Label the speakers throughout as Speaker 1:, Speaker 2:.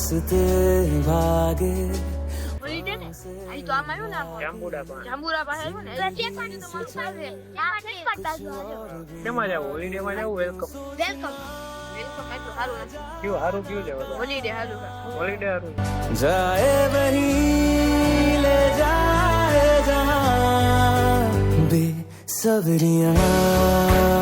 Speaker 1: रास्ते भागे
Speaker 2: હોલિડે ને અહીં તો આમ આવ્યું ને આમ
Speaker 3: જાંબુડા પણ
Speaker 2: જાંબુરા પાસે આવ્યું ને એટલે ચેક તો મસ્ત આવે ત્યાં નહીં કરતા જો
Speaker 3: કેમાં જાવ હોલિડે માં જાવ વેલકમ
Speaker 2: વેલકમ વેલકમ એટલું સારું નથી
Speaker 3: કયું હારું કયું છે
Speaker 2: હોલિડે હાલું
Speaker 3: હોલિડે હારું
Speaker 1: जाए वही ले जाए जहां बेसब्रियां बेसब्रियां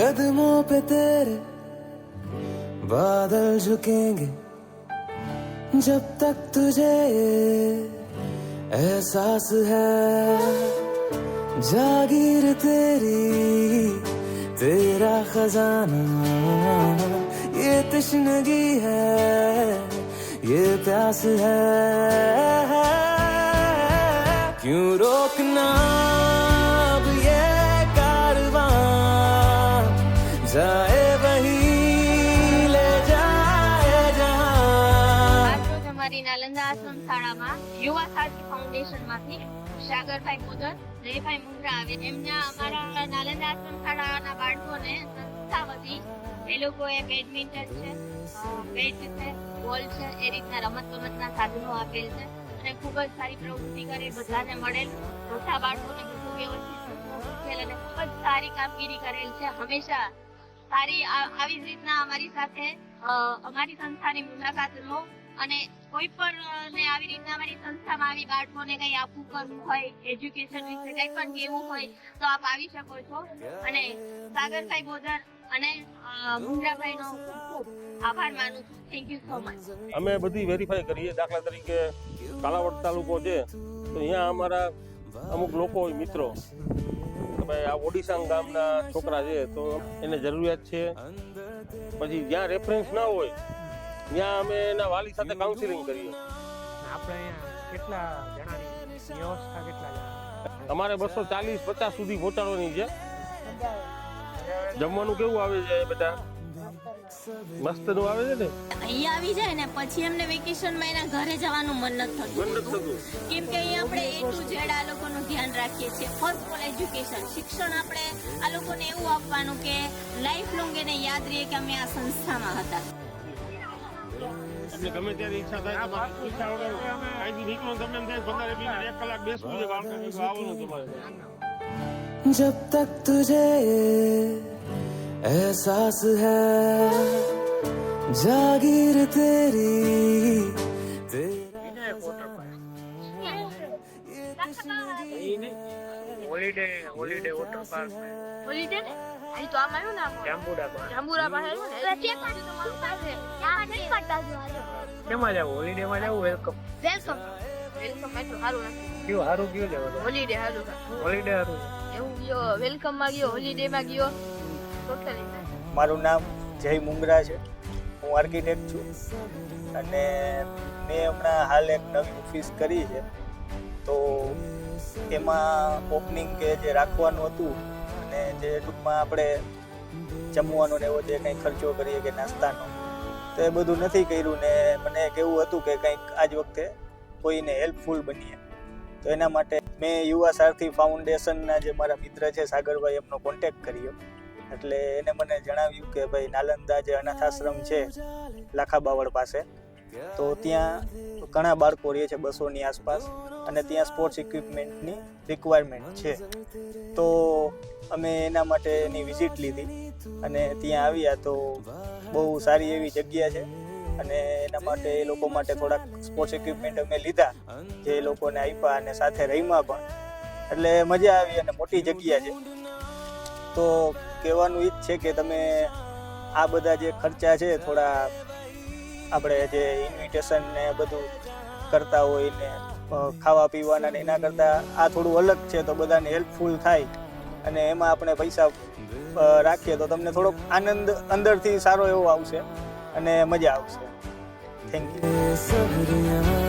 Speaker 1: कदमों पे तेरे बादल झुकेंगे जब तक तुझे एहसास है। जागीर तेरी, तेरा खजाना, ये तश्नगी है, ये प्यास है। क्यों रोकना?
Speaker 2: અમારી નાલંદા આશ્રમ શાળામાં યુવા સાથી ફાઉન્ડેશનમાંથી સાગરભાઈ મોદર જયભાઈ મુંદ્રા આવે. એમના અમારા નાલંદા આશ્રમ શાળાના બાળકોને સંસ્થા વતી એ લોકોએ બેડમિન્ટન છે બેટ છે, બોલ છે, એ રીતના રમત ગમતના સાધનો આપેલ છે અને ખૂબ જ સારી પ્રવૃત્તિ કરે, બધાને મળેલ. મોટા બાળકોને બધું વ્યવસ્થિત અને ખૂબ જ સારી કામગીરી કરેલ છે. હંમેશા સારી આવી જ રીતના અમારી સાથે અમારી સંસ્થાની મુલાકાત લો અને કોઈ પણ ને આવી રીતના અમારી સંસ્થામાં આવી બાળકોને કંઈ આપવું કરવું હોય એજ્યુકેશન વિશે કંઈ પણ કેવું હોય, તો આપ આવી શકો છો. અને સાગરભાઈ બોધર અને ખૂબ ખૂબ આભાર માનું છું. થેન્ક યુ સો મચ
Speaker 4: અમે બધી વેરીફાઈ કરીએ. દાખલા તરીકે કાલાવડ તાલુકો છે, તો અહીંયા અમારા અમુક લોકો હોય, મિત્રો. ભાઈ આ ઓડિશા ગામના છોકરા છે, તો એને જરૂરિયાત છે. પછી જ્યાં રેફરન્સ ના હોય ત્યાં અમે એના વાલી સાથે કાઉન્સિલિંગ કરીએ.
Speaker 3: આપણે કેટલા જણાની વ્યવસ્થા કેટલા જણા
Speaker 4: અમારે બસો ચાલીસ પચાસ સુધી પહોંચાડવાની છે. જમવાનું કેવું આવે છે બેટા મસ્તનું આવે છે ને?
Speaker 5: અહીંયા આવી જાય ને પછી એમને વેકેશનમાં એના ઘરે જવાનું મન નથી
Speaker 4: મન નથી
Speaker 5: થતું.
Speaker 4: થતું.
Speaker 5: કેમ કે અહીંયા આપણે એ ટુ ઝેડ આ લોકોનું ધ્યાન રાખીએ છીએ. ફર્સ્ટ ઓફ ઓલ એજ્યુકેશન શિક્ષણ આપણે આ લોકોને એવું આપવાનું કે લાઈફ લોંગ એને યાદ રહે કે અમે આ સંસ્થામાં હતા.
Speaker 4: તમને ગમે ત્યારે ઈચ્છા થાય તમારે ઈચ્છા વગર અહીંથી નીકળો તમને એમ થાય પંદર મિનિટ એક કલાક બેસવું છે બાળકો ભેગું આવવાનું તમારે
Speaker 1: जब तक तुझे एहसास है जागीर तेरी तेरा
Speaker 3: Vinayak water park holiday holiday water park
Speaker 2: holiday ને અહીં તો આમ આવ્યું ને. આમ
Speaker 3: જાંબુડા
Speaker 2: પાસે. આવ્યું ને
Speaker 3: કેમાં જાવ હોલીડે માં જાવ વેલકમ
Speaker 2: વેલકમ વેલકમ એટલું સારું નથી
Speaker 3: કયું હારું કયું છે
Speaker 2: હોલિડે હાલું
Speaker 3: હોલિડે હારું.
Speaker 2: એવું ગયો વેલકમમાં ગયો હોલિડે માં ગયો. ટોટલી
Speaker 6: મારું નામ જય મુંગરા છે. હું આર્કિટેક્ટ છું. અને મેં હમણાં હાલ એક નવી ઓફિસ કરી છે. તો એમાં ઓપનિંગ કે જે રાખવાનું હતું અને જે ટૂંકમાં આપણે જમવાનો ને એવો જે કંઈ ખર્ચો કરીએ કે નાસ્તાનો, તો એ બધું નથી કર્યું ને મને એક એવું હતું કે કંઈક આજ વખતે કોઈને હેલ્પફુલ બનીએ. તો એના માટે મેં યુવા સારથી ફાઉન્ડેશનના જે મારા મિત્ર છે સાગરભાઈ, એમનો કોન્ટેક્ટ કર્યો. એટલે એને મને જણાવ્યું કે ભાઈ, નાલંદા જે અનાથ આશ્રમ છે લાખાબાવળ પાસે તો ત્યાં ઘણા બાળકો રહે છે બસોની આસપાસ અને ત્યાં સ્પોર્ટ્સ ઇક્વિપમેન્ટની રિક્વાયરમેન્ટ છે. તો અમે એના માટેની વિઝિટ લીધી અને ત્યાં આવ્યા તો બહુ સારી એવી જગ્યા છે અને એના માટે એ લોકો માટે થોડાક સ્પોર્ટ્સ ઇક્વિપમેન્ટ અમે લીધા જે લોકોને આપ્યા અને સાથે રહીમાં પણ. એટલે મજા આવી અને મોટી જગ્યા છે. તો કહેવાનું એ જ છે કે તમે આ બધા જે ખર્ચા છે થોડા આપણે જે ઇન્વિટેશન ને બધું કરતા હોય ને ખાવા પીવાના ને એના કરતાં આ થોડું અલગ છે તો બધાને હેલ્પફુલ થાય. અને એમાં આપણે પૈસા રાખીએ તો તમને થોડોક આનંદ અંદરથી સારો એવો આવશે અને મજા આવશે. Thank you